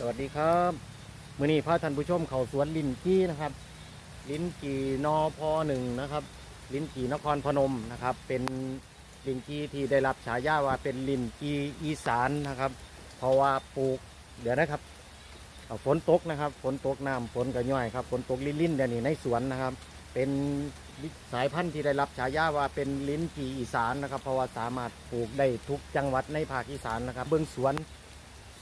สวัสดีครับมื่อนี้พาท่านผู้ชมเขาสวนลินกี้นะครับ ลินกีนอพอหนึ่งนะครับ ลินกีนครพนมนะครับ เป็นลินกีที่ได้รับฉายาว่าเป็นลินกีอีสานนะครับ เพราะว่าปลูกเดี๋ยวนะครับฝนตกนะครับ ฝนตกน้ำฝนก็ย่อยครับฝนตกลิ่นๆเดี๋ยวนี้ในสวนนะครับ เป็นสายพันธุ์ที่ได้รับฉายาว่าเป็นลิ้นจีอีสานนะครับ เพราะว่าสามารถปลูกได้ทุกจังหวัดในภาคอีสานนะครับ เบื้องสวน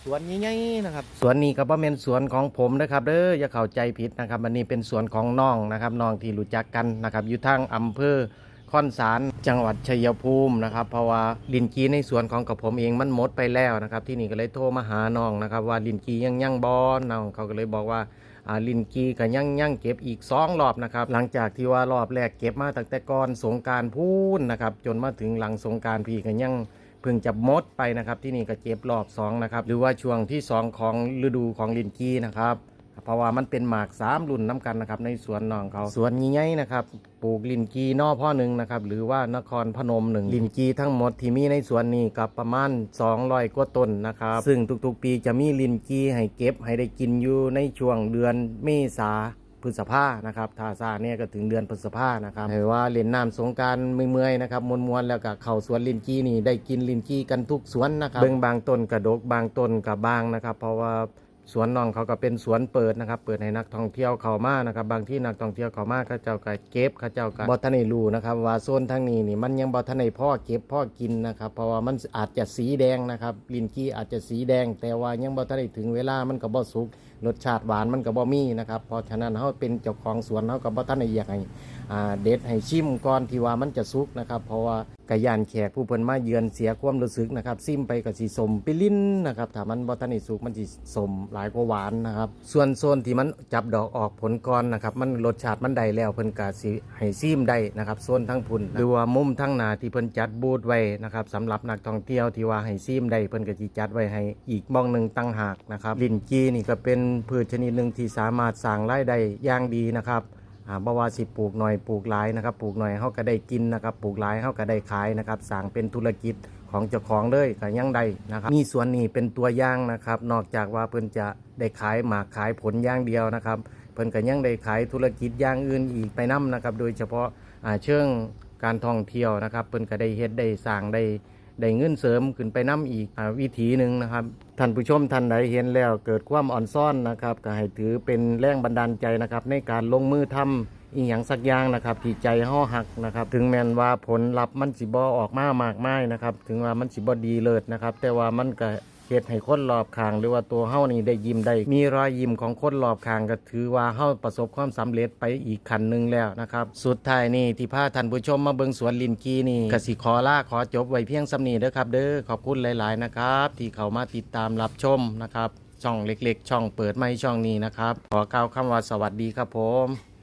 สวนใหญ่ๆนะครับ สวนนี้ก็บ่แม่นสวนของผมนะครับเด้ออย่าเข้าใจผิดนะครับอันนี้เป็นสวนของน้องนะครับน้องที่รู้จักกันนะครับอยู่ทางอำเภอค่อนสารจังหวัดชัยภูมินะครับเพราะว่าลินกีในสวนของกับผมเองมันหมดไปแล้วนะครับ ที่นี่ก็เลยโทรมาหาน้องนะครับ ว่าลินกียังยังบอน้องเขาก็เลยบอกว่าอ่าลินกีก็ยังยังเก็บอีกสองรอบนะครับ หลังจากที่ว่ารอบแรกเก็บมาตั้งแต่ก่อนสงการพูนนะครับจนมาถึงหลังสงการพี่ก็ยัง พิ่งจะมดไปนะครับที่นี่ก็เก็บรอบสองนะครับหรือว่าช่วงที่สองของฤดูของลินกีนะครับเพราะว่ามันเป็นหมากสามรุ่นน้กันนะครับในสวนน้องเขาสวนใหญ่ๆนะครับปลูกลินกีนอพ่อหนึ่งนะครับหรือว่านครพนมหนึ่งลินกีทั้งหมดที่มีในสวนนี้กับประมาณ200กว่าต้นนะครับซึ่งทุกๆ ปีจะมีลินกีให้เก็บให้ได้กินอยู่ในช่วงเดือนเมษา พฤษภานะครับถ้าซาเนี่ยก็ถึงเดือนพฤษภานะครับให้ว่าเล่นน้ำสงกรารเมื่อยๆนะครับมวนๆแล้วก็เข้าสวนลินกีนี่ได้กินลินกีกันทุกสวนนะครับเบิ่งบางต้นกระดกบางต้นกับบางนะครับ เพราะว่าสวนน้องเขาก็เป็นสวนเปิดนะครับ เปิดให้นักท่องเที่ยวเข้ามานะครับ บางที่นักท่องเที่ยวเข้ามาเขาเจ้าก็เก็บเขาเจ้าก็บ่ทันได้รู้นะครับว่าโซนทางนี้นี่มันยังบ่ทันได้พ่อเก็บพ่อกินนะครับ เพราะว่ามันอาจจะสีแดงนะครับลินกี้อาจจะสีแดง แต่ว่ายังบ่ทันได้ถึงเวลามันก็บ่สุกรสชาติหวานมันก็บ่มีนะครับเพราะฉะนั้นเฮาเป็นเจ้าของสวนเฮาก็บ่ทันได้อยากให้เด็ดให้ชิมก่อนที่ว่ามันจะสุกนะครับ เพราะว่ากะยานแขกผู้เพิ่นมาเยือนเสียความรู้สึกนะครับซิมไปก็สิสมไปลิ้นนะครับถ้ามันบ่ทันได้สุกมันสิสมหลายกว่าหวานนะครับ ส่วนโซนที่มันจับดอกออกผลก่อนนะครับ มันรสชาติมันได้แล้วเพิ่นก็สิให้ซิมได้นะครับโซนทั้งพุ่นหรือว่ามุมทั้งหนาที่เพิ่นจัดบูธไว้นะครับสำหรับนักท่องเที่ยวที่ว่าให้ซิมได้เพิ่นก็สิจัดไว้ให้อีกบ้องหนึ่งตั้งหากนะครับลิ้นจีนี่ก็เป็นพืชชนิดหนึ่งที่สามารถสร้างรายได้อย่างดีนะครับอ่าบ่ว่าสิปลูกหน่อยปลูกหลายนะครับ ปลูกหน่อยเขาก็ได้กินนะครับ ปลูกหลายเขาก็ได้ขายนะครับสร้างเป็นธุรกิจของเจ้าของเลยก็ยังได้นะครับ มีสวนนี้เป็นตัวอย่างนะครับ นอกจากว่าเพิ่นจะได้ขายหมากขายผลอย่างเดียวนะครับ เพิ่นก็ยังได้ขายธุรกิจอย่างอื่นอีกไปนํนะครับ โดยเฉพาะอ่าเชิงการท่องเที่ยวนะครับ เพิ่นก็ได้เฮ็ดได้สร้างได้ ได้เงินเสริมขึ้นไปน้ำอีกอวิถีหนึ่งนะครับท่านผู้ชมท่านใดเห็นแล้วเกิดความอ่อนซ่อนนะครับก็ให้ถือเป็นแรงบันดาลใจนะครับในการลงมือทำอีหยังสักอย่างนะครับที่ใจห่อหักนะครับ ถึงแม้นว่าผลลัพธ์มันสิบอออกมามากมายนะครับ ถึงว่ามันสิบอดีเลิศนะครับ แต่ว่ามันก็ เฮ็ดให้คนรอบข้างหรือว่าตัวเฮานี่ได้ยิ้มได้ มีรอยยิ้มของคนรอบข้างก็ถือว่าเฮาประสบความสำเร็จไปอีกขั้นหนึ่งแล้วนะครับ สุดท้ายนี่ที่พาท่านผู้ชมมาเบิ่งสวนลินกีนี่กสิขอลาขอจบไว้เพียงสำนีเด้อครับเด้อขอบคุณหลาย ๆ นะครับ ที่เข้ามาติดตามรับชมนะครับช่องเล็ก ๆ ช่องเปิดไม่ช่องนี้นะครับขอกล่าวคำว่าสวัสดีครับผม